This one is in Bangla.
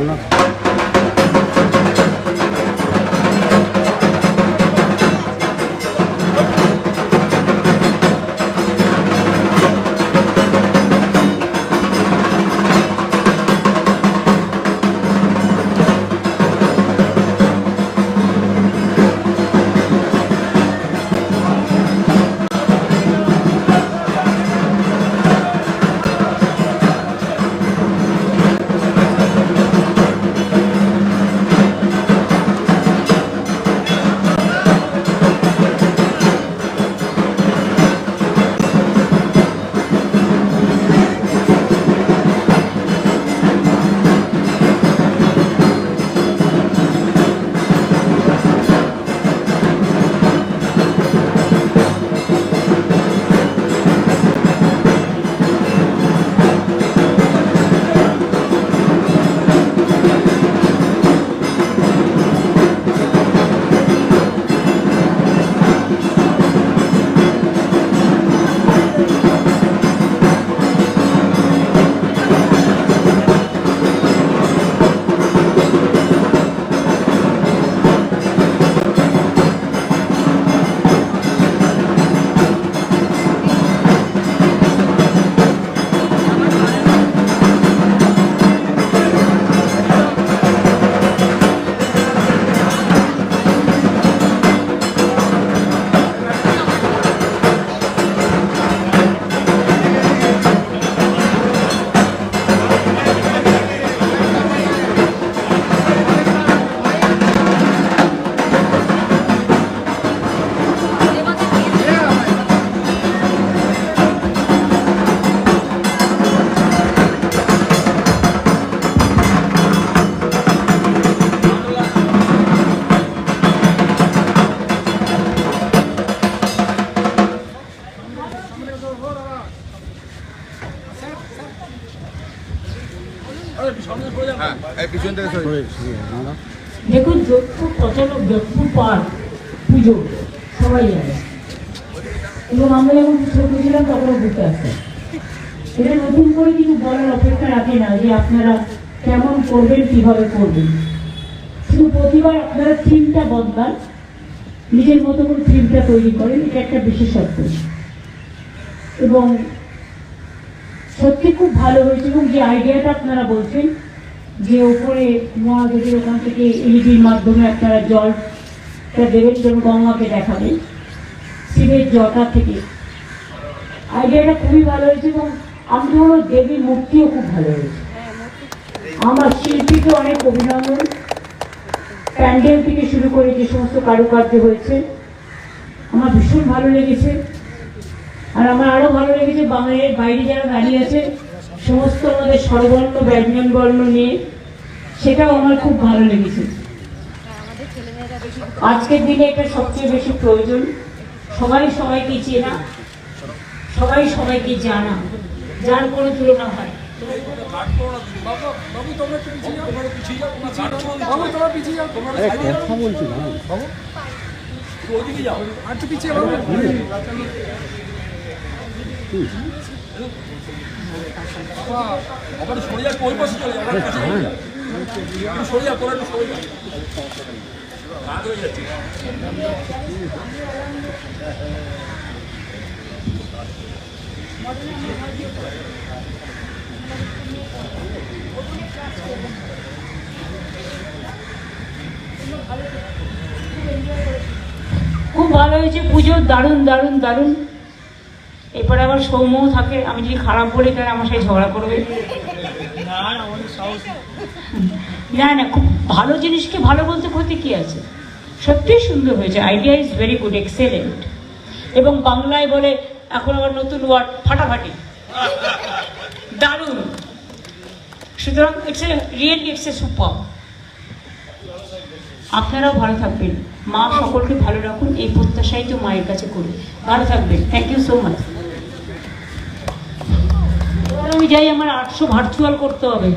হ্যাঁ দেখুন যোধপুর প্রচারক যোধপুর পার্ক পুজো, সবাই জানে। এবং আমরা যখন ছোট ছিলাম তখন ঘুরতে আসতাম এটা নতুন করে কিছু বলার অপেক্ষা রাখে না যে আপনারা কেমন করবেন, কীভাবে করবেন। শুধু প্রতিবার আপনারা থিমটা বদলান, নিজের মতো করে থিমটা তৈরি করেন, এটা একটা বিশেষত্ব। এবং সত্যি খুব ভালো হয়েছে এবং যে আইডিয়াটা আপনারা বলছেন, যে ওপরে মহাদেবের ওখান থেকে এলইডির মাধ্যমে আপনারা জলটা দেবেন যেমন গঙ্গাকে দেখাবেন, শিবের জটা থেকে। আইডিয়াটা খুবই ভালো হয়েছে এবং আমি হলো দেবীর মূর্তিও খুব ভালো হয়েছে। আমার শিল্পীকে অনেক অভিনন্দন। প্যান্ডেল থেকে শুরু করে যে সমস্ত কারুকার্য হয়েছে, আমার ভীষণ ভালো লেগেছে। আর আমার আরও ভালো লেগেছে বাঙালির বাইরে যারা দাঁড়িয়ে আছে সমস্ত আমাদের স্বরবর্ণ ব্যঞ্জন বর্ণ নিয়ে সেটাও আমার খুব ভালো লেগেছে। আজকের দিনে এটা সবচেয়ে বেশি প্রয়োজন। সবাই সবাইকে চেনা সবাই সবাইকে জানা যার কোনো তুলনা হয়। সরে খুব ভালো হয়েছে পুজো দারুণ দারুণ দারুণ। এরপরে আবার সৌম্যও থাকে, আমি যদি খারাপ বলি তাহলে আমার সাথে ঝগড়া করবে। না না, খুব ভালো জিনিসকে ভালো বলতে ক্ষতি কি আছে? সত্যিই সুন্দর হয়েছে idea is very good excellent এবং বাংলায় বলে, এখন আবার নতুন ওয়ার্ড ফাটাফাটি। দারুণ। সুতরাং it's a really it's a super আপনারাও ভালো থাকবেন। মা সকলকে ভালো রাখুন, এই প্রত্যাশাই তো মায়ের কাছে করি। ভালো থাকবেন। থ্যাংক ইউ সো মাচ যাই আমার আটশো ভার্চুয়াল করতে হবে।